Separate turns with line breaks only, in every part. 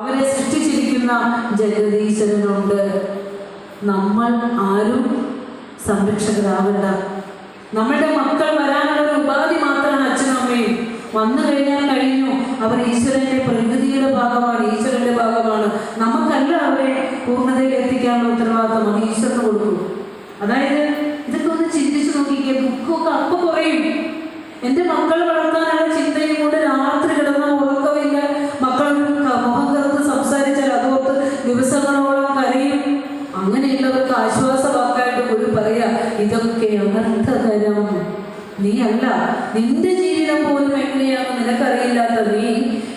അവരെ സൃഷ്ടിച്ചിരിക്കുന്ന ജഗതീശ്വരനുണ്ട് നമ്മൾ ആരും സംരക്ഷകരാവണ്ട. നമ്മളുടെ മക്കൾ വരാനുള്ള ഉപാധി മാത്രമാണ് അച്ഛനും അമ്മയും. വന്നു കഴിഞ്ഞാൽ കഴിഞ്ഞു. അവർ ഈശ്വരന്റെ പ്രകൃതിയുടെ ഭാഗമാണ് ഈശ്വരന്റെ ഭാഗമാണ്. നമുക്കല്ല അവരെ പൂർണതയിൽ എത്തിക്കാനുള്ള ഉത്തരവാദിത്തമാണ് ഈശ്വരന് കൊടുക്കും. അതായത് ഇതൊക്കെ ഒന്ന് ചിന്തിച്ചു നോക്കിക്കുക ദുഃഖമൊക്കെ അപ്പൊ കുറയും. എന്റെ മക്കൾ വളർത്താനുള്ള ചിന്തയും കൊണ്ട് ദിവസങ്ങളോളം കരയും. അങ്ങനെയുള്ളവർക്ക് ആശ്വാസവാക്കായിട്ട് ഒരു പറയാ ഇതൊക്കെ അനർത്ഥകരം. നീ അല്ല നിന്റെ ജീവിതം പോലും എങ്ങനെയാണ് നിനക്കറിയില്ലാത്ത നീ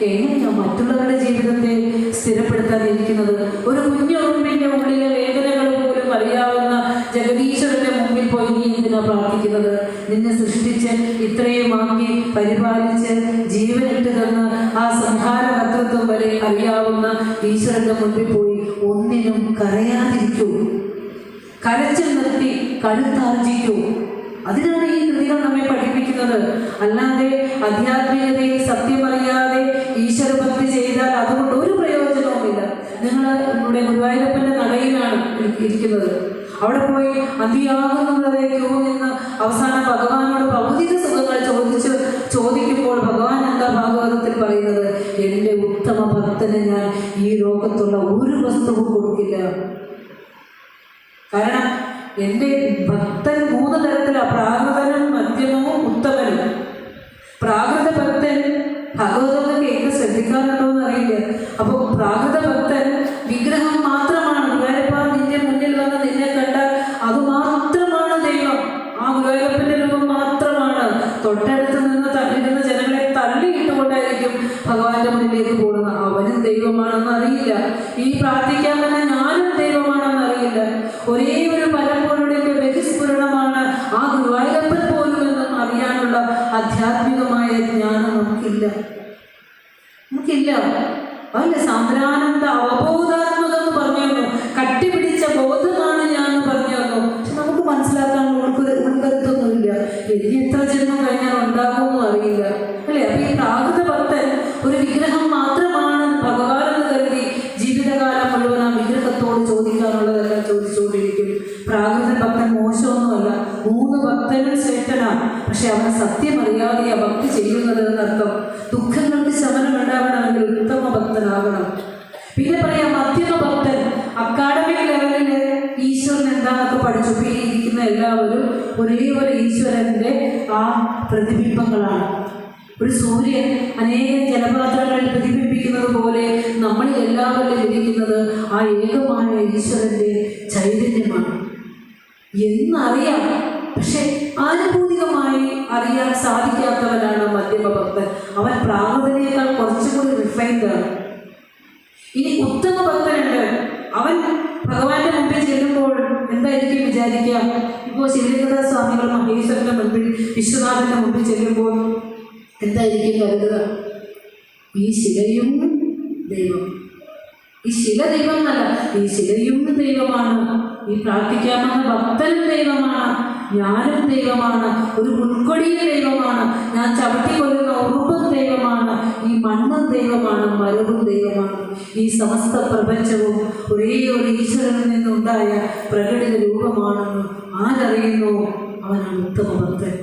എങ്ങനെയാ മറ്റുള്ളവരുടെ ജീവിതത്തെ സ്ഥിരപ്പെടുത്താതിരിക്കുന്നത്? ഒരു കുഞ്ഞുറുമ്പിന്റെ ഉള്ളിലെ വേദനകൾ പോലും അറിയാവുന്ന ജഗദീശ്വരന്റെ മുമ്പിൽ പോയി നീ എന്തിനാ പ്രാർത്ഥിക്കുന്നത്? നിന്നെ സൃഷ്ടിച്ച് ഇത്രയും ആക്കി പരിപാലിച്ച് ജീവനിട്ട് തന്ന് ആ സംഹാര വരെ അറിയാവുന്ന ഈശ്വരന്റെ മുമ്പിൽ പോയി ഒന്നിനും കരയാതിരിക്കൂ. കരച്ചിൽ നിർത്തി കഴുത്താർജിക്കൂ അതിനാണ് ഈ കൃതികൾ നമ്മെ പഠിപ്പിക്കുന്നത്. അല്ലാതെ അധ്യാത്മികതയെ സത്യമറിയാതെ ഈശ്വരഭക്തി ചെയ്താൽ അതുകൊണ്ട് ഒരു പ്രയോജനവുമില്ല. നിങ്ങൾ നമ്മുടെ ഗുരുവായൂരപ്പന്റെ നടയിലാണ് ഇരി- ഇരിക്കുന്നത്. അവിടെ പോയി അതിയാകുന്നവരെ ക്യൂ നിന്ന് അവസാനം ഭഗവാനോട് ഭൗതിക സുഖങ്ങൾ ചോദിച്ച് ചോദിക്കുമ്പോൾ ഭഗവാൻ എന്താ ഭാഗവതത്തിൽ പറയുന്നത്? എന്റെ ഉത്തമ ഭക്തന് ഞാൻ ഈ ലോകത്തുള്ള ഒരു വസ്തുവും കൊടുക്കില്ല. കാരണം എന്റെ ഭക്തൻ മൂന്ന് തരത്തിലാണ് പ്രാകൃതനും മധ്യമവും ഉത്തമനും. പ്രാകൃത ഭക്തൻ ഭഗവതൊക്കെ എന്ത് ശ്രദ്ധിക്കാറുണ്ടോ എന്ന് അറിയില്ല. അപ്പോൾ പ്രാകൃത ഭക്തൻ തൊട്ടടുത്ത് നിന്ന് തള്ളിരുന്ന ജനങ്ങളെ തള്ളിയിട്ടുകൊണ്ടായിരിക്കും ഭഗവാന്റെ മുന്നിലേക്ക് പോകുന്നത്. അവനും ദൈവമാണെന്ന് അറിയില്ല. ഈ പ്രാർത്ഥിക്കാൻ തന്നെ ഞാനും ദൈവമാണെന്ന് അറിയില്ല. ഒരേ ഒരു പരമ്പരയുടെ വ്യതിസ്ഫുരണമാണ് ആ ഗുരുവായൂരപ്പൻ പോലും എന്നും അറിയാനുള്ള ആധ്യാത്മികമായ ജ്ഞാനം നമുക്കില്ല. നമുക്കില്ല. അല്ല സാന്ദ്രാനന്ദ അറിയാൻ സാധിക്കാത്തവനാണ് മധ്യമ ഭക്തൻ അവൻ പ്രാകൃതനേക്കാൾ കുറച്ചുകൂടി റിഫൈൻഡ് ആണ്. ഇനി ഉത്തമ ഭക്തനുണ്ട്. അവൻ ഭഗവാന്റെ മുമ്പിൽ ചെല്ലുമ്പോൾ എന്തായിരിക്കും വിചാരിക്കുക? ഇപ്പോൾ ശിവലിംഗദാസ് സ്വാമികൾ മഹേശ്വരന്റെ മുമ്പിൽ വിശ്വനാഥന്റെ മുമ്പിൽ ചെല്ലുമ്പോൾ എന്തായിരിക്കും കരുതുക? ഈ ശിലയും ദൈവം. ഈ ശില ദൈവം എന്നല്ല ഈ ശിലയും ദൈവമാണ്. ഈ പ്രാർത്ഥിക്കാമെന്ന ഭക്തനും ദൈവമാണ്. ഞാനും ദൈവമാണ് ഒരു മുൻകൊടിയ ദൈവമാണ്. ഞാൻ ചവിട്ടി കൊല്ലുന്ന ഉറുപ്പും ദൈവമാണ്. ഈ മണ്ണും ദൈവമാണ് മരവും ദൈവമാണ്. ഈ സമസ്ത പ്രപഞ്ചവും ഒരേ ഒരു ഈശ്വരനിൽ നിന്നുണ്ടായ പ്രകടിത രൂപമാണെന്ന് ആരറിയുന്നു? അവനാണ് ഉത്തമ ഭക്തൻ.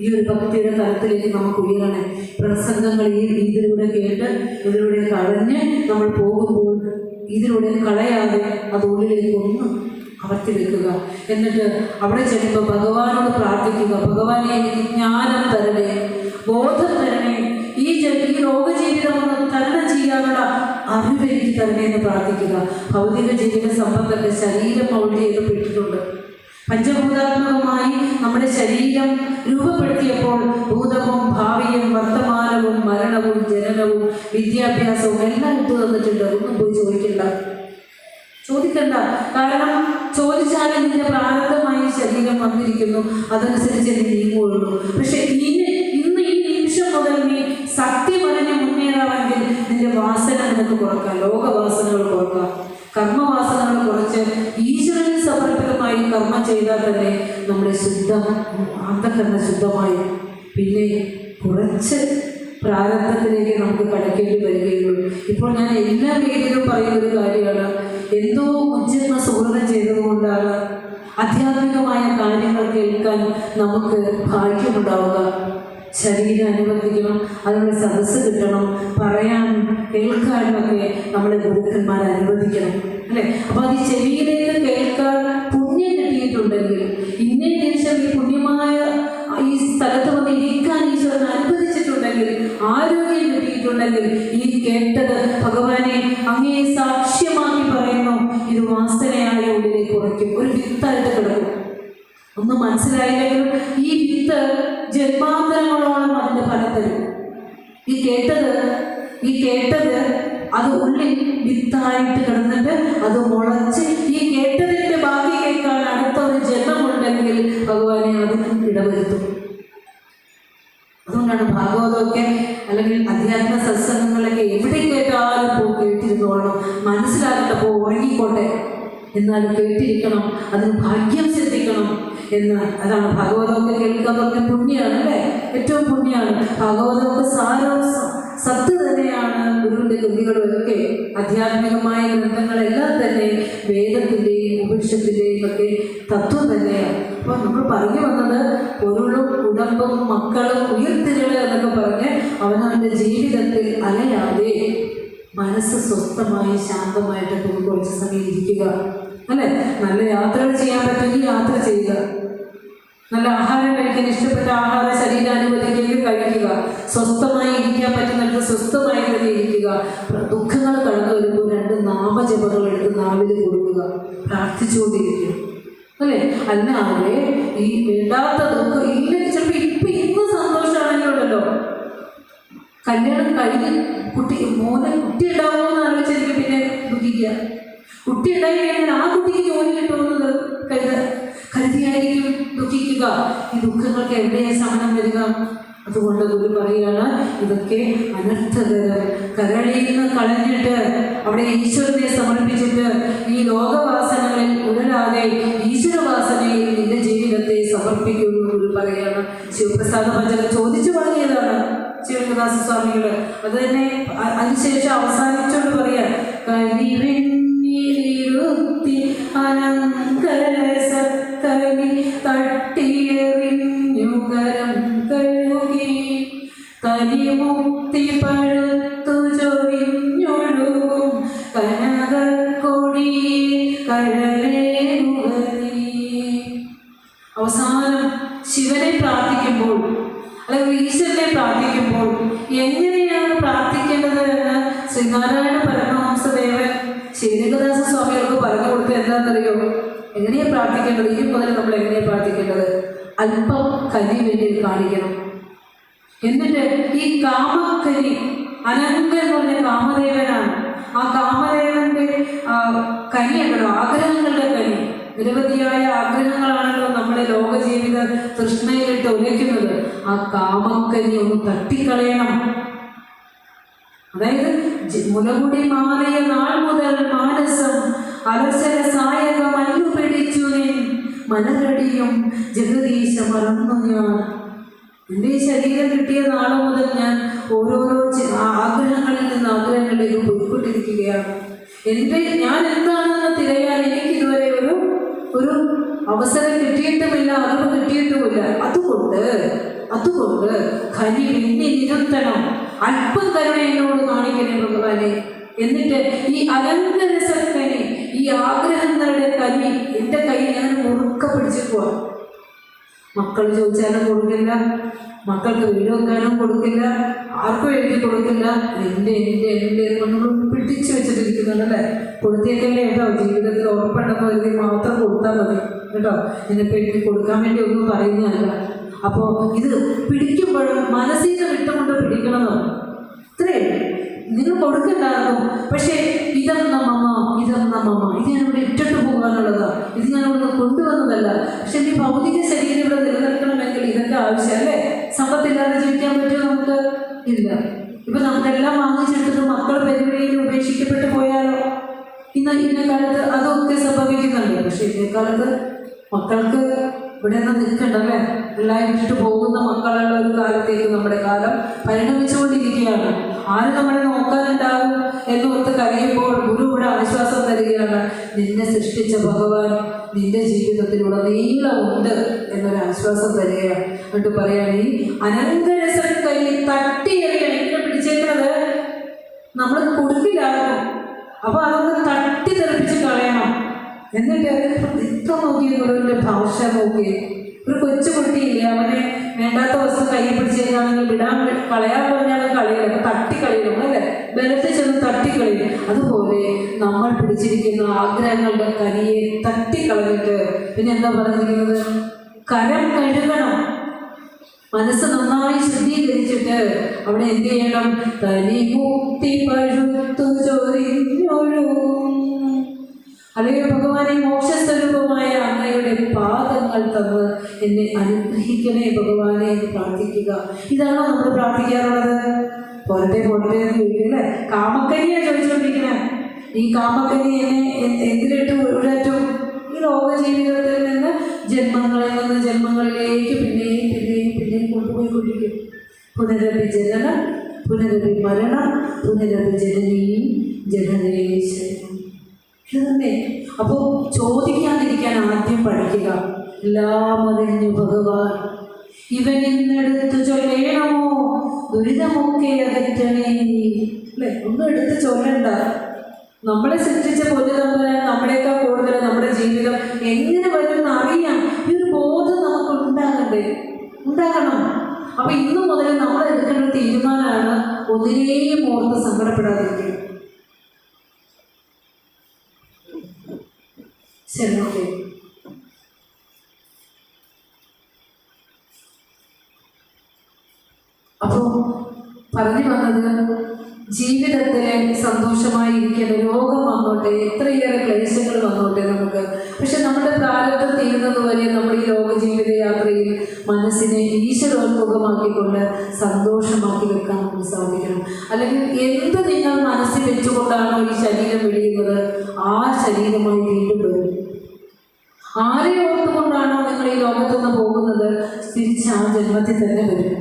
ഈ ഒരു ഭക്തിയുടെ തലത്തിലേക്ക് നമുക്ക് ഉയരണേ. പ്രസംഗങ്ങൾ ഈ ഇതിലൂടെ കേട്ട് ഇതിലൂടെ കളഞ്ഞ് നമ്മൾ പോകുമ്പോൾ ഇതിലൂടെ കളയാതെ അത് ഉള്ളിലേക്ക് അമർത്തി വെക്കുക എന്നിട്ട് അവിടെ ചെല്ലുമ്പോൾ ഭഗവാനോട് പ്രാർത്ഥിക്കുക. ഭഗവാനെ എനിക്ക് ജ്ഞാനം തരണേ ബോധം തരണേ. ഈ ഈ ലോകജീവിതം ഒന്ന് തരണം ചെയ്യാനുള്ള അറിവ് എനിക്ക് തരണേ എന്ന് പ്രാർത്ഥിക്കുക. ഭൗതിക ജീവിത സംബന്ധത്തെ ശരീരം മൗണ്ട് ചെയ്യപ്പെട്ടിട്ടുണ്ട് പഞ്ചഭൂതാത്മകമായി നമ്മുടെ ശരീരം രൂപപ്പെടുത്തിയപ്പോൾ ഭൂതവും ഭാവിയും വർത്തമാനവും മരണവും ജനനവും വിദ്യാഭ്യാസവും എല്ലാം ഇട്ടു തന്നിട്ടുണ്ട്. ഒന്നും പോയി ചോദിക്കണ്ട. ചോദിക്കണ്ട. കാരണം ചോദിച്ചാൽ നിന്റെ പ്രാരബ്ധമായി ശരീരം വന്നിരിക്കുന്നു. അതനുസരിച്ച് നീ നീങ്ങുകയുള്ളൂ. പക്ഷെ ഇന്ന് ഇന്ന് ഈ നിമിഷം മുതൽ നീ സത്യമറിഞ്ഞ് മുന്നേറാമെങ്കിൽ നിന്റെ വാസന നിനക്ക് കുറക്കാം. ലോകവാസനകൾ കുറക്കാം. കർമ്മവാസനകൾ കുറച്ച് ഈശ്വരന് സമർപ്പിതമായി കർമ്മം ചെയ്താൽ തന്നെ നമ്മുടെ ശുദ്ധം അന്ധകരണ ശുദ്ധമായി. പിന്നെ കുറച്ച് പ്രാരംഭത്തിലേക്ക് നമുക്ക് കടക്കേണ്ടി വരികയുള്ളൂ. ഇപ്പോൾ ഞാൻ എല്ലാ വേദിയിലും പറയുന്ന ഒരു കാര്യമാണ്. എന്തോ ഉജ്ജന്മ സുഹൃതം ചെയ്തതുകൊണ്ടാണ് ആധ്യാത്മികമായ കാര്യങ്ങൾ കേൾക്കാൻ നമുക്ക് ഭാഗ്യമുണ്ടാവുക. ശരീരം അനുവദിക്കണം അതിനുള്ള സദസ്സ് കിട്ടണം പറയാനും കേൾക്കാനും ഒക്കെ നമ്മളെ ഗുരുക്കന്മാർ അനുവദിക്കണം അല്ലേ? അപ്പൊ അത് ചെവിയിലേക്ക് കേൾക്കാൻ പുണ്യം കിട്ടിയിട്ടുണ്ടെങ്കിൽ ഇന്നേ ദേശം ഈ പുണ്യമായ ഈ സ്ഥലത്ത് വന്ന് ഇരിക്കാൻ ഈശ്വരൻ അനുവദിച്ചിട്ടുണ്ടെങ്കിൽ ആരോഗ്യം കിട്ടിയിട്ടുണ്ടെങ്കിൽ ഈ കേട്ടത് ഭഗവാനെ അങ്ങേ സാക്ഷ്യമാക്കി ഇത് വാസനയായ ഉള്ളിലേക്ക് ഉറയ്ക്കും. ഒരു വിത്തായിട്ട് കിടക്കും. ഒന്ന് മനസ്സിലായില്ലെങ്കിലും ഈ വിത്ത് ജന്മാന്തരങ്ങളോളം അതിന്റെ ഫലം തരും. ഈ കേട്ടത് ഈ കേട്ടത് അത് ഉള്ളിൽ വിത്തായിട്ട് കിടന്നിട്ട് അത് മുളച്ച് ഈ കേട്ടതിന്റെ ബാക്കി കേൾക്കാൻ അടുത്ത ഒരു ജന്മമുണ്ടെങ്കിൽ ഭഗവാനെ അതിനും ഇടവരുത്തും. അതുകൊണ്ടാണ് ഭാഗവതമൊക്കെ അല്ലെങ്കിൽ അധ്യാത്മ സത്സംഗങ്ങളൊക്കെ എവിടെ കേട്ടിരുന്നോളണം പോ ഉറങ്ങിക്കോട്ടെ എന്നാൽ കേട്ടിരിക്കണം അതിന് ഭാഗ്യം ശ്രദ്ധിക്കണം എന്ന്. അതാണ് ഭാഗവതമൊക്കെ പറഞ്ഞ പുണ്യാണ് അല്ലേ? ഏറ്റവും പുണ്യാണ്. ഭാഗവതമൊക്കെ സാരം സത്ത് തന്നെയാണ് ഗുരുവിന്റെ കൃതികളൊക്കെ ആധ്യാത്മികമായ ഗ്രന്ഥങ്ങളെല്ലാം തന്നെ വേദത്തിന്റെയും ഉപനിഷത്തിന്റെയും ഒക്കെ തത്വം തന്നെയാണ്. അപ്പോൾ നമ്മൾ പറഞ്ഞു വന്നത് പൊരുളും കുടുംബം മക്കളും ഉയർത്തികൾ എന്നൊക്കെ പറഞ്ഞ് അവനവന്റെ ജീവിതത്തിൽ അലയാതെ മനസ്സ് സ്വസ്ഥമായി ശാന്തമായിട്ട് പോയി കുറച്ച് സമയം ഇരിക്കുക. അല്ലേ? നല്ല യാത്രകൾ ചെയ്യാൻ പറ്റുമെങ്കിൽ യാത്ര ചെയ്യുക. നല്ല ആഹാരം കഴിക്കാൻ ഇഷ്ടപ്പെട്ട ആഹാര ശരീരം അനുവദിക്കുകയും കഴിക്കുക. സ്വസ്ഥമായി ഇരിക്കാൻ പറ്റുന്നിടത്ത് സ്വസ്ഥമായി തന്നെ ഇരിക്കുക. ദുഃഖങ്ങൾ കടന്നു വരുമ്പോൾ രണ്ട് നാമജപകൾ എടുത്ത് നാവിൽ കൊടുക്കുക. പ്രാർത്ഥിച്ചുകൊണ്ടിരിക്കുക. അല്ലേ? അല്ലാതെ ഈ വേണ്ടാത്ത ദുഃഖം ഇല്ലെങ്കിൽ ചിലപ്പോൾ ഇപ്പം ഇന്ന് സന്തോഷമാണെങ്കിലുണ്ടല്ലോ. കല്യാണം കഴിഞ്ഞ് കുട്ടി മോനെ കുട്ടി ഉണ്ടാവുമോ എന്ന് ആലോചിച്ചിരിക്കും പിന്നെ ദുഃഖിക്കുക. കുട്ടി ഉണ്ടായി കഴിഞ്ഞാൽ ആ കുട്ടിക്ക് ജോലി കിട്ടുമെന്നത് കരുത കരുതിയായിരിക്കും ദുഃഖിക്കുക. ഈ ദുഃഖങ്ങൾക്ക് എവിടെയാണ് ശമനം വരിക അതുകൊണ്ട് ഗുരു പറയുകയാണ് ഇതൊക്കെ അനർത്ഥകരം. കരളിയിൽ നിന്ന് കളഞ്ഞിട്ട് അവിടെ ഈശ്വരനെ സമർപ്പിച്ചിട്ട് ഈ ലോകവാസനകളിൽ ഉടരാതെ ഈശ്വരവാസനയിൽ നിന്റെ ജീവിതത്തെ സമർപ്പിക്കുന്നു ഗുരു പറയുകയാണ്. ശിവപ്രസാദ ഭജന ചോദിച്ചു വാങ്ങിയതാണ് ശിവദാസ സ്വാമികൾ അത് തന്നെ അതിനുശേഷം അവസാനിച്ചുകൊണ്ട് പറയാ അനങ്കര സക്കരി തട്ടിയെറിഞ്ഞുകരം കഴുകി കരിമുക്തി പഴുത്തു ചൊരിഞ്ഞൊഴുകും കനകക്കൊടി കഴലേറുകീ അവസാനം എങ്ങനെയാണ് പ്രാർത്ഥിക്കേണ്ടത്? എന്ന് ശ്രീനാരായണ പരമഹംസദേവൻ ശിവലിംഗദാസ സ്വാമികൾക്ക് പറഞ്ഞു കൊടുത്തത് എന്താണെന്നറിയോ? എങ്ങനെയാ പ്രാർത്ഥിക്കേണ്ടത്? ഇനി മുതൽ നമ്മൾ എങ്ങനെയാണ് പ്രാർത്ഥിക്കേണ്ടത്? അല്പം കരി വേണ്ടി കാണിക്കണം. എന്നിട്ട് ഈ കാമക്കരി അനന്ത എന്ന് പറഞ്ഞ കാമദേവനാണ്. ആ കാമദേവന്റെ കരിയാണല്ലോ ആഗ്രഹങ്ങളുടെ കനി. നിരവധിയായ ആഗ്രഹങ്ങളാണല്ലോ നമ്മുടെ ലോക ജീവിത തൃഷ്ണയിലിട്ട് ഉലയ്ക്കുന്നത് ആ കാമക്കനി ഒന്ന് തട്ടിക്കളയണം. അതായത് മുലകുടി മാറിയ നാൾ മുതൽ മാനസം അലസര സായക മല്ലു പിടിച്ചു ജഗദീശ മറന്നു ഞാൻ. എന്റെ ഈ ശരീരം കിട്ടിയ നാളെ മുതൽ ഞാൻ ഓരോരോ ആഗ്രഹങ്ങളിൽ നിന്ന് ആഗ്രഹങ്ങളിലേക്ക് പോയിക്കൊണ്ടിരിക്കുകയാണ് എന്റെ ഞാൻ എന്താണെന്ന് തിരയാൻ എനിക്ക് ഇതുവരെ ഒരു ഒരു അവസരം കിട്ടിയിട്ടുമില്ല അറിവ് കിട്ടിയിട്ടുമില്ല. അതുകൊണ്ട് അതുകൊണ്ട് ഖനി പിന്നെ നിരുത്തണം അല്പം കരുണ എന്നോട് കാണിക്കണേ ഭഗവാനെ. എന്നിട്ട് ഈ അലങ്കരസക്കനി ഈ ആഗ്രഹങ്ങളുടെ കനി എന്റെ കൈ ഞാൻ മുറുക്ക പിടിച്ചു പോവാം മക്കൾ ചോദിച്ചാലും കൊടുക്കില്ല. മക്കൾക്ക് വീട് വെക്കാനും കൊടുക്കില്ല. ആർക്കും എഴുതി കൊടുക്കില്ല. എന്റെ എന്റെ എന്റെ നമ്മൾ പിടിച്ചു വെച്ചിട്ടിരിക്കുന്നുണ്ട് അല്ലേ? കൊടുത്തേക്കല്ലേ കേട്ടോ. ജീവിതത്തിൽ ഉറപ്പുണ്ടെന്ന് കരുതി മാത്രം കൊടുത്താൽ മതി. കേട്ടോ? ഇതിനിപ്പോൾ എഴുതി കൊടുക്കാൻ വേണ്ടി ഒന്നും പറയുന്നതല്ല. അപ്പോൾ ഇത് പിടിക്കുമ്പോഴും മനസ്സിൽ വിട്ടുകൊണ്ട് പിടിക്കണമെന്ന് ഇത്രേ നിങ്ങൾ കൊടുക്കണ്ടായിരുന്നു. പക്ഷേ ഇതെന്ന മമ്മ ഇതെന്ന മമ്മ ഇത് ഞാൻ ഇവിടെ ഇട്ടിട്ട് പോകാനുള്ളതാ ഇത് ഞാൻ ഇവിടെ കൊണ്ടുവന്നതല്ല. പക്ഷെ ഈ ഭൗതിക ശരീരം ഇവിടെ നിലനിൽക്കണമെങ്കിൽ ഇതൊക്കെ ആവശ്യം അല്ലേ? സമ്പത്തില്ലാതെ ജീവിക്കാൻ പറ്റുമോ നമുക്ക്? ഇല്ല. ഇപ്പൊ നമുക്കെല്ലാം വാങ്ങിച്ചെടുത്തിട്ട് മക്കൾ പരിപാടിയിൽ ഉപേക്ഷിക്കപ്പെട്ടു പോയാലോ? ഇന്ന് ഇന്ന കാലത്ത് അതൊക്കെ സംഭവിക്കുന്നുണ്ട്. പക്ഷെ ഇന്നേ കാലത്ത് മക്കൾക്ക് ഇവിടെ നിന്ന് നിൽക്കണ്ടല്ലേ? എല്ലാം ഇട്ടിട്ട് പോകുന്ന മക്കളുള്ള ഒരു കാലത്തേക്ക് നമ്മുടെ കാലം പരിണമിച്ചുകൊണ്ടിരിക്കുകയാണ്. ആര് നമ്മളെ നോക്കാനുണ്ടാകും എന്നോർത്ത് കഴിയുമ്പോൾ ഗുരു ഇവിടെ ആശ്വാസം തരികയാണ്. നിന്നെ സൃഷ്ടിച്ച ഭഗവാൻ നിന്റെ ജീവിതത്തിലൂടെ നീളമുണ്ട് എന്നൊരു ആശ്വാസം തരികയാണ്. എന്നിട്ട് പറയാൻ ഈ അനന്തരസൻ കൈ തട്ടി എറിയണം ഇങ്ങനെ പിടിച്ചേക്കുന്നത് നമ്മൾ കൊടുക്കില്ല അപ്പൊ അതൊന്ന് തട്ടി തെറിപ്പിച്ച് കളയണം. എന്നിട്ട് ഇത്ര നോക്കി ഗുരുവിന്റെ ഭാഷ നോക്കി ഒരു കൊച്ചു കുട്ടിയില്ലേ അവനെ വേണ്ടാത്ത വസ്തു കൈ പിടിച്ചിരുന്നാണെങ്കിൽ വിടാൻ കളയാൻ പറഞ്ഞാൽ കളിയില്ല തട്ടി കളിയും അല്ലേ ബലത്തിൽ ചെന്ന് തട്ടി കളിയും അതുപോലെ നമ്മൾ പിടിച്ചിരിക്കുന്ന ആഗ്രഹങ്ങളുടെ കരിയെ തട്ടി കളഞ്ഞിട്ട് പിന്നെ എന്താ പറഞ്ഞിരിക്കുന്നത്? കരം കഴുകണം. മനസ്സ് നന്നായി ശുദ്ധീകരിച്ചിട്ട് അവിടെ എന്ത് ചെയ്യണം? തനി മുക്തി പഴുത്തു ചൊരിഞ്ഞൊഴുകും. അല്ലെങ്കിൽ ഭഗവാനെ മോക്ഷസ്വരൂപമായ അങ്ങയുടെ പാദങ്ങൾ തന്ന് എന്നെ അനുഗ്രഹിക്കണേ ഭഗവാനെ എന്ന് പ്രാർത്ഥിക്കുക. ഇതാണോ നമ്മൾ പ്രാർത്ഥിക്കാറുള്ളത്? പോരട്ടെ പോരട്ടെ എന്ന് ചോദിക്കും അല്ലേ? ചോദിച്ചുകൊണ്ടിരിക്കണേ ഈ കാമക്കനി എന്നെ എന്തിലിട്ട് ഉഴറ്റും ഈ ലോക ജീവിതത്തിൽ നിന്ന് ജന്മങ്ങളിൽ നിന്ന് ജന്മങ്ങളിലേക്ക് പിന്നെയും പിന്നെയും പിന്നെയും കൊണ്ടുപോയിക്കൊണ്ടിരിക്കും. പുനരപി ജനനം പുനരപി മരണം പുനരപി ജനനീ ജനനേശ്വരം ഇത് തന്നെ അപ്പോൾ ചോദിക്കാതിരിക്കാൻ ആദ്യം പഠിക്കുക. എല്ലാം അറിഞ്ഞു ഭഗവാൻ. ഇവൻ ഇന്നെടുത്ത് ചൊല്ലേണമോ? ദുരിതമൊക്കെ അകറ്റണേ അല്ലേ? ഒന്നും എടുത്ത് ചൊല്ലണ്ട. നമ്മളെ സൃഷ്ടിച്ച പൊതു തമ്പുരാൻ നമ്മളെക്കാൾ കൂടുതൽ നമ്മുടെ ജീവിതം എങ്ങനെ വരുമെന്ന് അറിയാം ഈ ഒരു ബോധം നമുക്ക് ഉണ്ടാകണ്ടേ ഉണ്ടാകണം. അപ്പൊ ഇന്നു മുതൽ ഒരു തീരുമാനമാണ് ഒന്നിനെയും ഓർത്ത് സങ്കടപ്പെടാതിരിക്കുക. ഓക്കെ അപ്പോ പറഞ്ഞു വന്നത് ജീവിതത്തിലെ സന്തോഷമായി ഇരിക്കുന്ന രോഗം വന്നോട്ടെ എത്രയേറെ ക്ലേശങ്ങൾ വന്നോട്ടെ നമുക്ക്. പക്ഷെ നമ്മുടെ പ്രാരബ്ധം തീരുന്നത് വരെ നമ്മൾ ഈ ലോക ജീവിത യാത്രയിൽ മനസ്സിനെ ഈശ്വരോത്മുഖമാക്കിക്കൊണ്ട് സന്തോഷമാക്കി വെക്കാൻ നമുക്ക് സാധിക്കണം. അല്ലെങ്കിൽ എന്ത് നിങ്ങൾ മനസ്സിൽ വെച്ചുകൊണ്ടാണോ ഈ ശരീരം വെടിയുന്നത് ആ ശരീരമായി വീണ്ടും വരും. ആരെ ഓർത്തുകൊണ്ടാണോ നിങ്ങൾ ഈ ലോകത്തുനിന്ന് പോകുന്നത്? തിരിച്ച് ആ ജന്മത്തിൽ തന്നെ വരും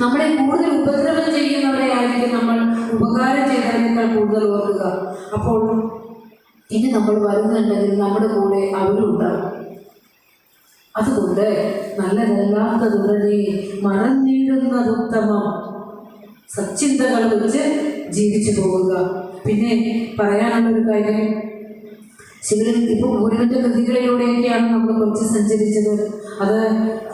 നമ്മളെ കൂടുതൽ ഉപദ്രവം ചെയ്യുന്നവരെ ആയിരിക്കും നമ്മൾ ഉപകാരം ചെയ്തതിനേക്കാൾ കൂടുതൽ ഓർക്കുക. അപ്പോൾ ഇനി നമ്മൾ വരുന്നുണ്ടെങ്കിൽ നമ്മുടെ കൂടെ അവരും ഉണ്ടാകും അതുകൊണ്ട് നല്ലതല്ലാത്തതുടനെ മറന്നിടുന്നതുത്തമം സച്ചിന്തകൾ വെച്ച് ജീവിച്ചു പോവുക. പിന്നെ പറയാനുള്ള ഒരു കാര്യം ശിവൻ ഇപ്പൊ ഗുരുവിന്റെ കൃതികളിലൂടെയൊക്കെയാണ് നമ്മൾ കുറച്ച് സഞ്ചരിച്ചത്. അത്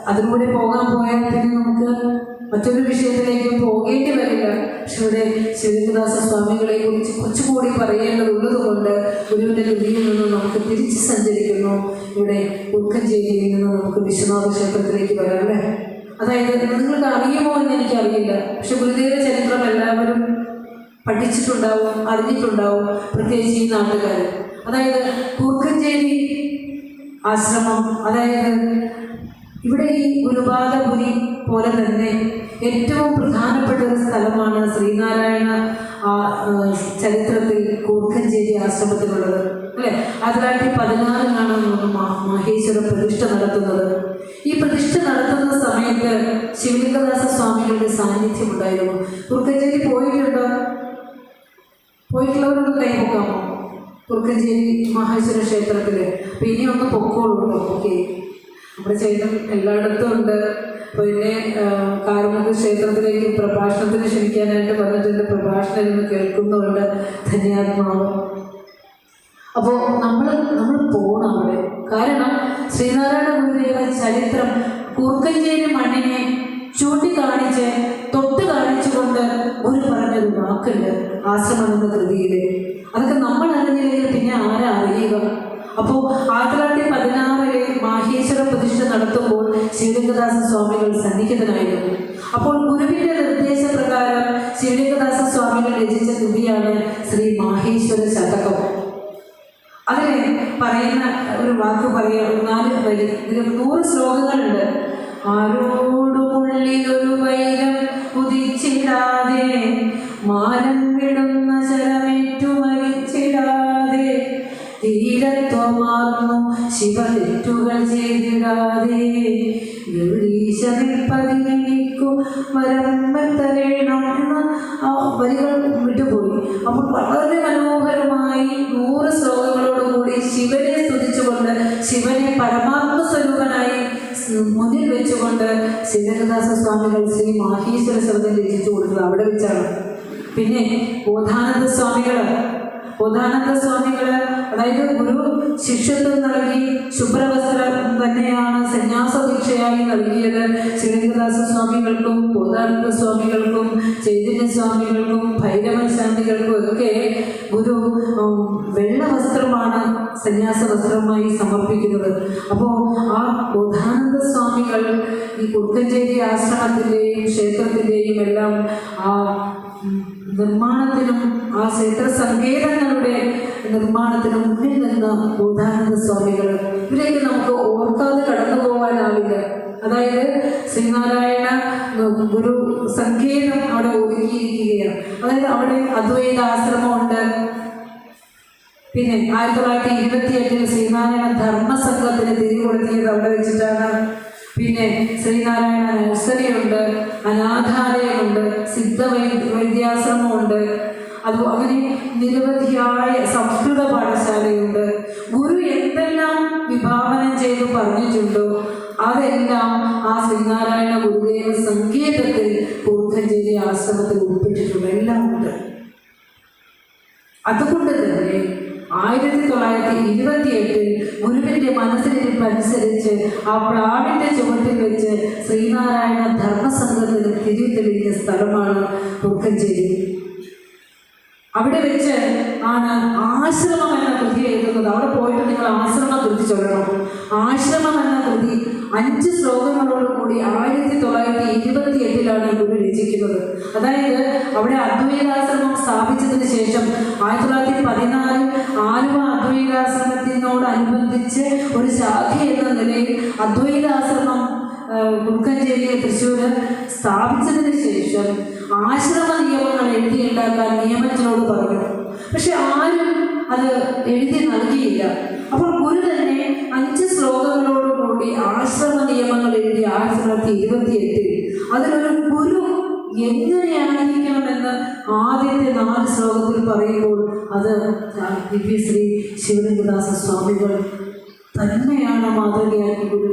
അതിലൂടെ പോകാൻ പോയാൽ പിന്നെ നമുക്ക് മറ്റൊരു വിഷയത്തിലേക്ക് പോകേണ്ടി വരില്ല. പക്ഷെ ഇവിടെ ശിവദാസ സ്വാമികളെ കുറിച്ച് കുറച്ചുകൂടി പറയേണ്ടതുള്ളത് കൊണ്ട് ഗുരുവിന്റെ കൃതിയിൽ നിന്ന് നമുക്ക് തിരിച്ച് സഞ്ചരിക്കുന്നു. ഇവിടെ ഉൾക്കഞ്ചേരിയിൽ നിന്ന് നമുക്ക് വിശ്വനാഥ ക്ഷേത്രത്തിലേക്ക് വരാം അല്ലേ? അതായത് നിങ്ങൾക്ക് അറിയുമോ എന്ന് എനിക്കറിയില്ല. പക്ഷെ ഗുരുദേവ ചരിത്രം എല്ലാവരും പഠിച്ചിട്ടുണ്ടാവും അറിഞ്ഞിട്ടുണ്ടാവും പ്രത്യേകിച്ച് ഈ നാട്ടുകാർ അതായത് കൂർക്കഞ്ചേരി ആശ്രമം അതായത് ഇവിടെ ഈ ഗുരുപാദപുരി പോലെ തന്നെ ഏറ്റവും പ്രധാനപ്പെട്ട ഒരു സ്ഥലമാണ് ശ്രീനാരായണ ചരിത്രത്തിൽ കൂർക്കഞ്ചേരി ആശ്രമത്തിലുള്ളത്. അല്ലേ? ആയിരത്തി പതിനാറിനാണ് മഹേശ്വര പ്രതിഷ്ഠ നടത്തുന്നത്. ഈ പ്രതിഷ്ഠ നടത്തുന്ന സമയത്ത് ശിവലിംഗദാസ സ്വാമികളുടെ സാന്നിധ്യം ഉണ്ടായിരുന്നു. കൂർക്കഞ്ചേരി പോയിട്ടുണ്ടോ? പോയിട്ടുള്ളവരൊന്ന് കൈ പൊക്കാമോ കുറുക്കഞ്ചേരി മഹേശ്വര ക്ഷേത്രത്തിൽ പിന്നെ ഒന്ന് പൊക്കോളൂ ഓക്കെ. നമ്മുടെ ചൈതം എല്ലായിടത്തും ഉണ്ട്. പിന്നെ കാർമുഖ ക്ഷേത്രത്തിലേക്ക് പ്രഭാഷണത്തിന് ക്ഷണിക്കാനായിട്ട് പറഞ്ഞിട്ടുണ്ട് പ്രഭാഷണം ഇരുന്ന് കേൾക്കുന്നുണ്ട് ധന്യാത്മാവ്. അപ്പോൾ നമ്മൾ നമ്മൾ പോണം അവിടെ. കാരണം ശ്രീനാരായണ ഗുരുദേവ ചരിത്രം കുറുക്കഞ്ചേരി മണ്ണിനെ ചൂണ്ടിക്കാണിച്ച് തൊട്ട് വാക്കുണ്ട് ആശ്രമം എന്ന കൃതിയിൽ. അതൊക്കെ നമ്മൾ അറിഞ്ഞില്ലെങ്കിൽ പിന്നെ ആരാ അറിയുക? അപ്പോൾ ആയിരത്തി തൊള്ളായിരത്തി പതിനാറിലെ മാഹേശ്വര പ്രതിഷ്ഠ നടത്തുമ്പോൾ ശിവലിംഗദാസ സ്വാമികൾ സന്നിഹിതനായിരുന്നു. അപ്പോൾ ഗുരുവിന്റെ നിർദ്ദേശപ്രകാരം ശിവലിംഗദാസ സ്വാമികൾ രചിച്ച കൃതിയാണ് ശ്രീ മാഹേശ്വര ശതകം. അതിൽ പറയുന്ന ഒരു വാക്ക് പറയുക നാല് വരി. ഇതിന് നൂറ് ശ്ലോകങ്ങളുണ്ട്. ആരോടുമുള്ളിലൊരു വൈരം മാനം വിടുന്ന ശരമേറ്റു മരിച്ചിടാതെ ധീരത്വമാർന്നു ശിവതെറ്റുകൾ ചെയ്തിടാതെ. ഈശനിപ്പതിനിക്കു വരമ്പത്തരേണം എന്ന ആ വരികൾ വിട്ടുപോയി. അപ്പോൾ വളരെ മനോഹരമായി നൂറ് ശ്ലോകങ്ങളോടുകൂടി ശിവനെ സ്തുതിച്ചുകൊണ്ട് ശിവനെ പരമാത്മ സ്വരൂപനായി സ് മുന്നിൽ വെച്ചുകൊണ്ട് ശ്രീരംഗദാസ സ്വാമികൾ ശ്രീ മാഹീശ്വര ശബ്ദം രചിച്ചു കൊടുത്തത് അവിടെ വെച്ചാണ്. പിന്നെ ബോധാനന്ദ സ്വാമികൾ ബോധാനന്ദ സ്വാമികൾ അതായത് ഗുരു ശിഷ്യത്വം നൽകി ശുഭ്രവസ്ത്രം തന്നെയാണ് സന്യാസ ദീക്ഷയായി നൽകിയത്. ശ്രീരംഗദാസ സ്വാമികൾക്കും ബോധാനന്ദ സ്വാമികൾക്കും ചൈതന്യ സ്വാമികൾക്കും ഭൈരവൻ ശാന്തികൾക്കും ഒക്കെ ഗുരു വെള്ള വസ്ത്രമാണ് സന്യാസ വസ്ത്രമായി സമർപ്പിക്കുന്നത്. അപ്പോൾ ആ ബോധാനന്ദ സ്വാമികൾ ഈ കുർക്കഞ്ചേരി ആശ്രമത്തിന്റെയും ക്ഷേത്രത്തിന്റെയും എല്ലാം ആ നിർമ്മാണത്തിനും ആ ക്ഷേത്ര സങ്കേതങ്ങളുടെ നിർമ്മാണത്തിനും മുന്നിൽ നിന്ന് ബോധാനന്ദ സ്വാമികൾ ഇവരെയൊക്കെ നമുക്ക് ഓർക്കാതെ കടന്നു പോകാനാവില്ല. അതായത് ശ്രീനാരായണ ഗുരു സങ്കേതം അവിടെ ഒരുക്കിയിരിക്കുകയാണ് അതായത് അവിടെ അദ്വൈത ആശ്രമമുണ്ട് പിന്നെ ആയിരത്തി തൊള്ളായിരത്തി ഇരുപത്തി എട്ടിൽ ശ്രീനാരായണ ധർമ്മസംഘത്തിന് തിരികൊടുത്തിയത് അവിടെ വെച്ചിട്ടാണ്. പിന്നെ ശ്രീനാരായണ നഴ്സറിയുണ്ട് അനാഥാലയമുണ്ട് സിദ്ധ വൈദ്യ വൈദ്യാശ്രമമുണ്ട്. അത് അങ്ങനെ നിരവധിയായ സംസ്കൃത പാഠശാലയുണ്ട്. ഗുരു എന്തെല്ലാം വിഭാവനം ചെയ്ത് പറഞ്ഞിട്ടുണ്ടോ അതെല്ലാം ആ ശ്രീനാരായണ ഗുരുദേവ സങ്കേതത്തിൽ പൂർദ്ധഞ്ചേരി ആശ്രമത്തിൽ ഉൾപ്പെട്ടിട്ടുണ്ട് എല്ലാം ഉണ്ട്. അതുകൊണ്ട് ആയിരത്തി തൊള്ളായിരത്തി ഇരുപത്തി എട്ടിൽ ഗുരുവിന്റെ മനസ്സിലിരിപ്പ് അനുസരിച്ച് ആ പ്രാവിന്റെ ചുമട്ടിൽ വെച്ച് ശ്രീനാരായണ ധർമ്മസംഘത്തിന് തിരിതെളിഞ്ഞ സ്ഥലമാണ് പുക്കഞ്ചേരി അവിടെ വെച്ച് ആണ് ആശ്രമം എന്ന കൃതി എഴുതുന്നത്. അവിടെ പോയിട്ട് നിങ്ങൾ ആശ്രമ ചൊല്ലണം. ആശ്രമം എന്ന കൃതി അഞ്ച് ശ്ലോകങ്ങളോട് കൂടി ആയിരത്തി തൊള്ളായിരത്തി ഇരുപത്തി എട്ടിലാണ് ഇവിടെ രചിക്കുന്നത്. അതായത് അവിടെ അദ്വൈതാശ്രമം സ്ഥാപിച്ചതിന് ശേഷം ആയിരത്തി തൊള്ളായിരത്തി പതിനാല് ആലുവ അദ്വൈതാശ്രമത്തിനോടനുബന്ധിച്ച് ഒരു ശാഖ എന്ന നിലയിൽ അദ്വൈതാശ്രമം കുറുക്കഞ്ചേരി തൃശ്ശൂർ സ്ഥാപിച്ചതിന് ശേഷം ആശ്രമ നിയമങ്ങൾ എഴുതിയുണ്ടാക്കാൻ നിയമത്തിനോട് പറഞ്ഞു. പക്ഷെ ആരും അത് എഴുതി നൽകിയില്ല. അപ്പോൾ ഗുരു തന്നെ അഞ്ച് ശ്ലോകങ്ങളോടുകൂടി ആശ്രമ നിയമങ്ങൾ എഴുതി ആയിരത്തി തൊള്ളായിരത്തി ഇരുപത്തി എട്ടിൽ അതിലൊരു ഗുരു എങ്ങനെയായിരിക്കണമെന്ന് ആദ്യത്തെ നാല് ശ്ലോകത്തിൽ പറയുമ്പോൾ അത് ദിവ്യശ്രീ ശിവലിംഗദാസ സ്വാമികൾ തന്നെയാണ് മാതൃകയാക്കി ഗുരു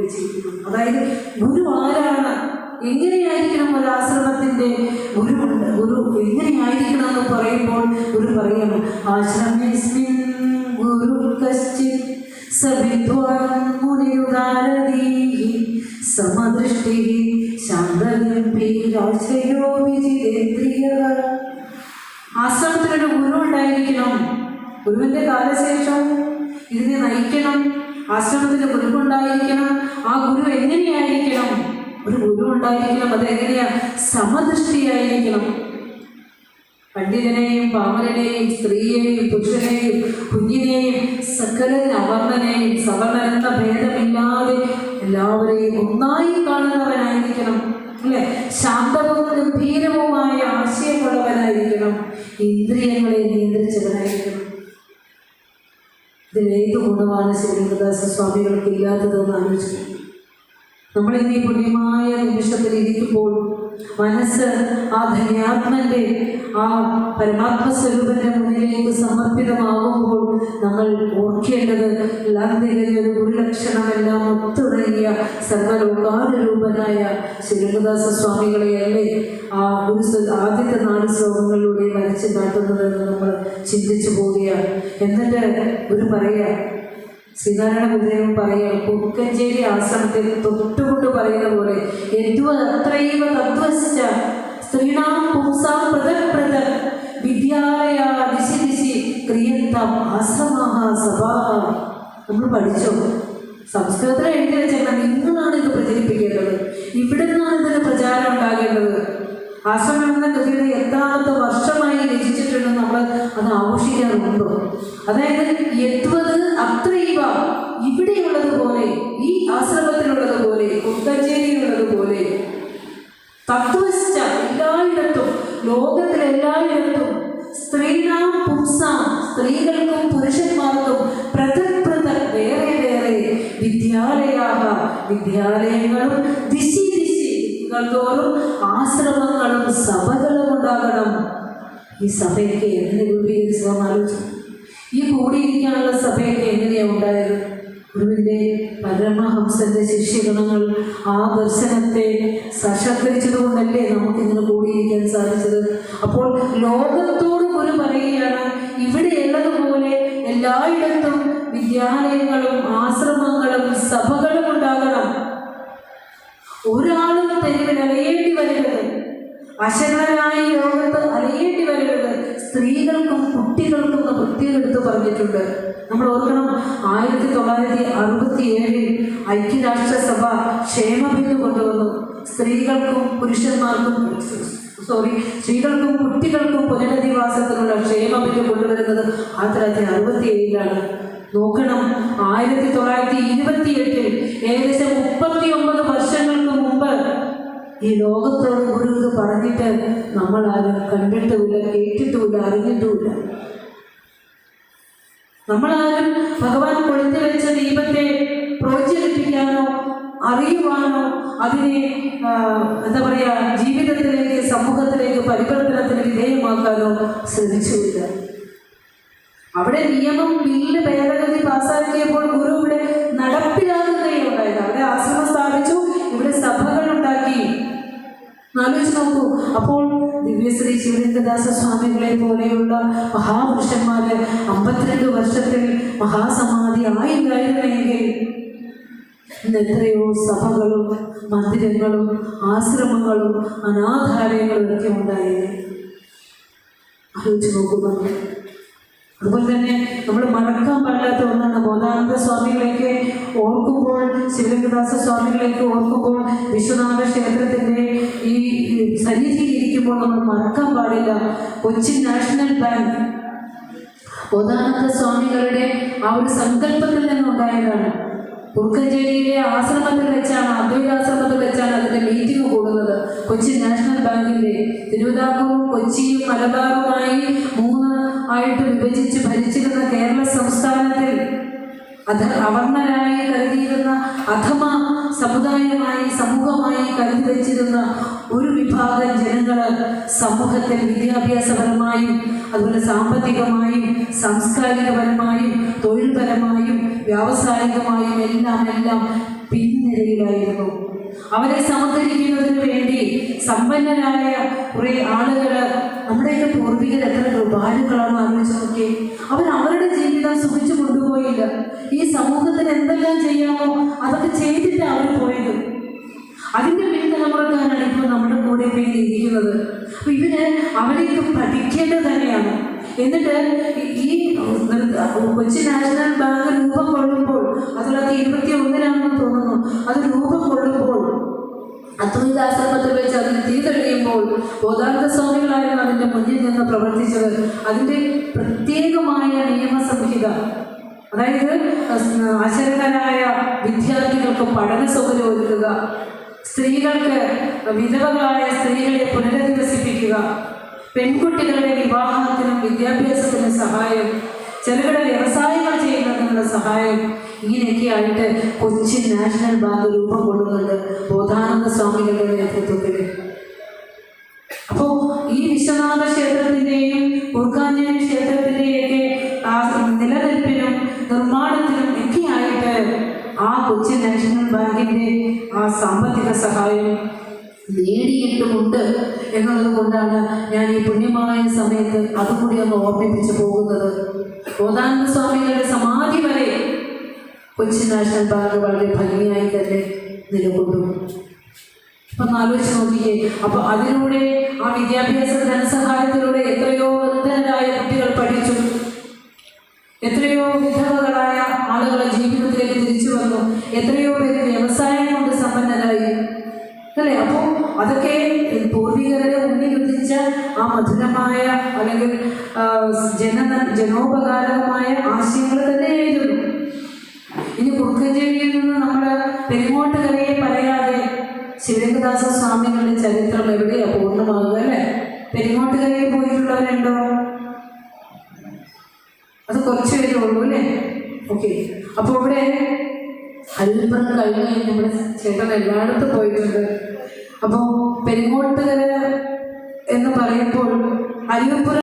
അതായത് ഗുരു ആരാണ്? എങ്ങനെയായിരിക്കണം ഒരു ആശ്രമത്തിന്റെ ഗുരു ഗുരു എങ്ങനെയായിരിക്കണം എന്ന് പറയുമ്പോൾ ഗുരു പറയണം ആശ്രമേസ്മിൻ ഗുരു കശ്ചിത് സവിദ്വാൻ മുനിരുദാരതീ സമദൃഷ്ടി ശാന്തഗംഭീരാശയോ വിജിതേന്ദ്രിയ ആശ്രമത്തിനൊരു ഗുരു ഉണ്ടായിരിക്കണം. ഗുരുവിന്റെ കാലശേഷം ഇതിനെ നയിക്കണം. ആശ്രമത്തിന്റെ ഗുരുവുണ്ടായിരിക്കണം ആ ഗുരു എങ്ങനെയായിരിക്കണം? ഒരു ഗുരു ഉണ്ടായിരിക്കണം. അത് എങ്ങനെയാ സമദൃഷ്ടിയായിരിക്കണം. പണ്ഡിതനെയും പാമരനെയും സ്ത്രീയെയും പുരുഷനെയും കുഞ്ഞിനെയും സകലൻ അവർണനെയും സവർണൻ എന്ന ഭേദമില്ലാതെ എല്ലാവരെയും ഒന്നായി കാണുന്നവനായിരിക്കണം. അല്ലെ? ശാന്തവും ഗംഭീരവുമായ ആശയമുള്ളവനായിരിക്കണം. ഇന്ദ്രിയങ്ങളെ നിയന്ത്രിച്ചവനായിരിക്കണം. ഇതിലേത് ഗുണമാണ് ശിവലിംഗദാസ സ്വാമികൾക്ക് ഇല്ലാത്തതെന്ന് ആലോചിക്കും നമ്മളിന്ന് ഈ പുണ്യമായ നിമിഷത്തിൽ ഇരിക്കുമ്പോൾ മനസ്സ് ആ ധന്യാത്മന്റെ ആ പരമാത്മ സ്വരൂപന്റെ മുന്നിലേക്ക് സമർപ്പിതമാകുമ്പോൾ നമ്മൾ ഓർക്കേണ്ടത് ഒരു ഗുരുലക്ഷണമെല്ലാം ഒത്തുടങ്ങിയ സർവലോകാനുരൂപനായ ശ്രീരംഗദാസ സ്വാമികളെയല്ലേ ആ ഗുരു ആദ്യത്തെ നാല് ശ്ലോകങ്ങളിലൂടെ വരച്ച് കാട്ടുന്നതെന്ന് നമ്മൾ ചിന്തിച്ചു പോവുകയാണ്. എന്നിട്ട് ഗുരു പറയാ ശ്രീനാരായണ ഗുരുദേവൻ പറയുക പൊക്കഞ്ചേരി ആശ്രമത്തിൽ തൊട്ടുകൊണ്ട് പറയുന്ന പോലെ യദ്വത്രൈവ തത്വശ്ച സ്ത്രീണാം പുംസാം പ്രതപ്രത വിദ്യാലയ ദിശി ദിശി ക്രിയന്താം ആശ്രമാഹ സഭാഹ. നമ്മൾ പഠിച്ചോ? സംസ്കൃതത്തിൽ എഴുതി വെച്ചേക്കണം. ഇന്നാണ് ഇത് പ്രചരിപ്പിക്കേണ്ടത്. ഇവിടെ നിന്നാണ് ഇതിന് പ്രചാരം ഉണ്ടാകേണ്ടത്. ആശ്രമം എന്ന കൃതിയുടെ എത്രാമത്തെ വർഷമായി രചിച്ചിട്ടുണ്ടെന്ന് നമ്മൾ അത് ആഘോഷിക്കാറുണ്ടോ? അതായത് എത്തുവത് അത്രൈവ ഇവിടെയുള്ളതുപോലെ ഈ ആശ്രമത്തിലുള്ളതുപോലെ കുത്തഞ്ചേരിയിലുള്ളതുപോലെ തത്വസ്ഥ എല്ലായിടത്തും ലോകത്തിലെല്ലായിടത്തും സ്ത്രീനാം പുംസാം സ്ത്രീകൾക്കും പുരുഷന്മാർക്കും പൃഥക് പൃഥക് വേറെ വേറെ വിദ്യാലയാഹ വിദ്യാലയങ്ങളും ദിശി ദിശി തോറും ആശ്രമങ്ങളും സഭകളും ഉണ്ടാകണം. ഈ സഭയൊക്കെ എങ്ങനെ രൂപീകരിച്ചു ആലോചിച്ചു ഈ കൂടിയിരിക്കാനുള്ള സഭയൊക്കെ എങ്ങനെയാണ് ഉണ്ടായത്? ഗുരുവിന്റെ പരമഹംസന്റെ ശിഷ്യഗണങ്ങൾ ആ ദർശനത്തെ സാക്ഷാത്കരിച്ചതുകൊണ്ടല്ലേ നമുക്കിങ്ങനെ കൂടിയിരിക്കാൻ സാധിച്ചത്? അപ്പോൾ ലോകത്തോട് ഗുരു പറയുകയാണ് ഇവിടെയുള്ളതുപോലെ എല്ലായിടത്തും വിദ്യാലയങ്ങളും ആശ്രമങ്ങളും സഭകളും ഉണ്ടാകണം. ഒരാളും തെരുവിൽ അലയേണ്ടി വരരുത്. അശരണരായി ലോകത്ത് അലയേണ്ടി വരരുത്. സ്ത്രീകൾക്കും കുട്ടികൾക്കും പ്രത്യേകം എടുത്ത് പറഞ്ഞിട്ടുണ്ട്. നമ്മൾ ഓർക്കണം ആയിരത്തി തൊള്ളായിരത്തി അറുപത്തി ഏഴിൽ ഐക്യരാഷ്ട്രസഭ ക്ഷേമബില്ല് കൊണ്ടുവന്നു. സ്ത്രീകൾക്കും പുരുഷന്മാർക്കും സോറി സ്ത്രീകൾക്കും കുട്ടികൾക്കും പുനരധിവാസത്തിനുള്ള ക്ഷേമബില്ല് കൊണ്ടുവരുന്നത് ആയിരത്തി തൊള്ളായിരത്തി അറുപത്തി ഏഴിലാണ് നോക്കണം ആയിരത്തി തൊള്ളായിരത്തി ഇരുപത്തി എട്ടിൽ ഏകദേശം മുപ്പത്തി ഒമ്പത് വർഷങ്ങൾക്ക് മുമ്പ് ഈ ലോകത്തോട് ഗുരു ഇത് പറഞ്ഞിട്ട് നമ്മൾ ആരും കണ്ടിട്ടുമില്ല കേട്ടിട്ടുമില്ല അറിഞ്ഞിട്ടുമില്ല. നമ്മളാരും ഭഗവാൻ കൊളുത്തി വെച്ച ദീപത്തെ പ്രോത്സാഹിപ്പിക്കാനോ അറിയുവാനോ അതിനെ എന്താ പറയുക ജീവിതത്തിലേക്ക് സമൂഹത്തിലേക്ക് പരിവർത്തനത്തിന് വിധേയമാക്കാനോ ശ്രമിച്ചുമില്ല. അവിടെ നിയമം ബില്ല് ഭേദഗതി പാസ്സാക്കിയപ്പോൾ ഗുരു ഇവിടെ നടപ്പിലാക്കുകയുണ്ടായത് അവിടെ ആശ്രമം സ്ഥാപിച്ചു ഇവിടെ സഭകൾ ഉണ്ടാക്കി. ആലോചിച്ച് നോക്കൂ. അപ്പോൾ ദിവ്യശ്രീ ശിവലിംഗദാസ സ്വാമികളെ പോലെയുള്ള മഹാപുരുഷന്മാര് അമ്പത്തിരണ്ട് വർഷത്തിൽ മഹാസമാധി ആയില്ലായിരുന്നെങ്കിൽ ഇന്ന് എത്രയോ സഭകളും മന്ദിരങ്ങളും ആശ്രമങ്ങളും അനാഥാലയങ്ങളും ഒക്കെ ഉണ്ടായിരുന്നു ആലോചിച്ച് നോക്കുന്നുണ്ട് അതുപോലെ തന്നെ നമ്മൾ മറക്കാൻ പാടില്ലാത്ത ഒന്നാണ് ബോധാനന്ദ സ്വാമികളെയൊക്കെ ഓർക്കുമ്പോൾ ശിവലിംഗദാസ സ്വാമികളെയൊക്കെ ഓർക്കുമ്പോൾ വിശ്വനാഥ ക്ഷേത്രത്തിന്റെ ഈ സന്നിധിയിൽ ഇരിക്കുമ്പോൾ നമ്മൾ മറക്കാൻ പാടില്ല. കൊച്ചിൻ നാഷണൽ ബാങ്ക് ബോധാനന്ദ സ്വാമികളുടെ ആ ഒരു സങ്കല്പത്തിൽ നിന്നുണ്ടായതാണ്. കുറുക്കഞ്ചേരിയിലെ ആശ്രമത്തിൽ വെച്ചാണ് അദ്വൈതാശ്രമത്തിൽ വെച്ചാണ് അതിന്റെ മീറ്റിംഗ് കൂടുന്നത്. കൊച്ചി നാഷണൽ ബാങ്കിന്റെ തിരുവിതാംകൂറും കൊച്ചിയും മലബാറുമായി മൂന്ന് ആയിട്ട് വിഭജിച്ച് ഭരിച്ചിരുന്ന കേരള സംസ്ഥാനത്തിൽ അത് അവർണരായി കരുതിയിരുന്ന അഥമ സമുദായമായി സമൂഹമായി കരുതി വെച്ചിരുന്ന ഒരു വിഭാഗം ജനങ്ങൾ സമൂഹത്തെ വിദ്യാഭ്യാസപരമായും അതുപോലെ സാമ്പത്തികമായും സാംസ്കാരികപരമായും തൊഴിൽപരമായും വ്യാവസായികമായും എല്ലാം എല്ലാം പിൻനിരയിലായിരുന്നു. അവരെ സമർദ്ദിക്കുന്നതിന് വേണ്ടി സമ്പന്നരായ കുറെ ആളുകൾ നമ്മുടെയൊക്കെ പൂർവികർ എത്ര കൃപാലുക്കളാണ് ആലോചിച്ച് നോക്കിയേ. അവർ അവരുടെ ജീവിതം സുഖിച്ചു കൊണ്ടുപോയില്ല. ഈ സമൂഹത്തിന് എന്തെല്ലാം ചെയ്യാമോ അതൊക്കെ ചെയ്തിട്ട് അവർ പോയത്. അതിന്റെ പിൻതലമുറക്കാരാണ് ഇപ്പോൾ നമ്മുടെ കൂടെ ഇരിക്കുന്നത്. അപ്പൊ ഇവർ അവരെയൊക്കെ പഠിക്കേണ്ടത് തന്നെയാണ്. എന്നിട്ട് ഈ കൊച്ചി നാഷണൽ ബാങ്ക് രൂപം കൊള്ളുമ്പോൾ അതിലൊക്കെ ഇരുപത്തി ഒന്നിലാണെന്ന് തോന്നുന്നു. അത് രൂപം കൊള്ളുമ്പോൾ അദ്വൈതാശ്രമത്തിൽ വെച്ച് അതിന് തീ തെളിയുമ്പോൾ ബോധാനന്ദ സ്വാമികളായിരുന്നു അതിന്റെ മുന്നിൽ നിന്ന് പ്രവർത്തിച്ചത്. അതിന്റെ പ്രത്യേകമായ നിയമസംഹിത. അതായത് അശരണരായ വിദ്യാർത്ഥികൾക്ക് പഠന സൗകര്യം ഒരുക്കുക. സ്ത്രീകൾക്ക് വിധവകളായ സ്ത്രീകളെ പുനരധിവസിപ്പിക്കുക. പെൺകുട്ടികളുടെ വിവാഹത്തിനും വിദ്യാഭ്യാസത്തിനും സഹായം ചെറുകിട വ്യവസായങ്ങൾ ചെയ്യുന്നതിനുള്ള സഹായം ഇങ്ങനെയൊക്കെ ആയിട്ട് കൊച്ചിൻ നാഷണൽ ബാങ്ക് രൂപം കൊള്ളുന്നുണ്ട് ബോധാനന്ദ സ്വാമികളുടെ നേതൃത്വത്തിൽ അപ്പോൾ ഈ വിശ്വനാഥ ക്ഷേത്രത്തിന്റെയും കുർക്കാഞ്ചേരി ക്ഷേത്രത്തിന്റെയൊക്കെ ആ നിലനിൽപ്പിനും നിർമ്മാണത്തിനും ഒക്കെയായിട്ട് ആ കൊച്ചിൻ നാഷണൽ ബാങ്കിന്റെ ആ സാമ്പത്തിക സഹായം നേടിയിട്ടുമുണ്ട് എന്നുള്ളത് കൊണ്ടാണ് ഞാൻ ഈ പുണ്യമായ സമയത്ത് അതുകൂടി ഒന്ന് ഓർമ്മിപ്പിച്ചു പോകുന്നത്. ഗോദാനന്ദ സ്വാമികളുടെ സമാധി വരെ കൊച്ചി നാഷണൽ പാർക്ക് വളരെ ഭംഗിയായി തന്നെ നിലകൊണ്ടു. അപ്പൊ ആലോചിച്ച് നോക്കിയേ അപ്പൊ അതിലൂടെ ആ വിദ്യാഭ്യാസ ധനസഹായത്തിലൂടെ എത്രയോ നിർധനരായ കുട്ടികൾ പഠിച്ചു. എത്രയോ വിധവകളായ ആളുകളെ ജീവിതത്തിലേക്ക് തിരിച്ചു വന്നു. എത്രയോ അതൊക്കെ പൂർവികരുടെ ഉദിച്ച ആ മധുരമായ അല്ലെങ്കിൽ ജന ജനോപകാരകമായ ആശയങ്ങൾ തന്നെയായിരുന്നു. ഇനി കുറുക്കഞ്ചേരിയിൽ നിന്ന് നമ്മൾ പെരുങ്ങോട്ടുകരയെ പറയാതെ ശിവരംഗദാസ സ്വാമികളുടെ ചരിത്രം എവിടെയാ പൂർണമാകുക അല്ലേ? പെരുങ്ങോട്ടുകരയിൽ പോയിട്ടുള്ളവരുണ്ടോ? അത് കുറച്ച് പേരേ ഉള്ളൂ അല്ലേ? ഓക്കെ. അപ്പോൾ ഇവിടെ അൽപ്പം കഴിഞ്ഞ് നമ്മുടെ ചേട്ടൻ എല്ലായിടത്തും പോയിട്ടുണ്ട്. അപ്പോൾ പെരുങ്ങോട്ടുകര എന്ന് പറയുമ്പോൾ അരിയപ്പുറം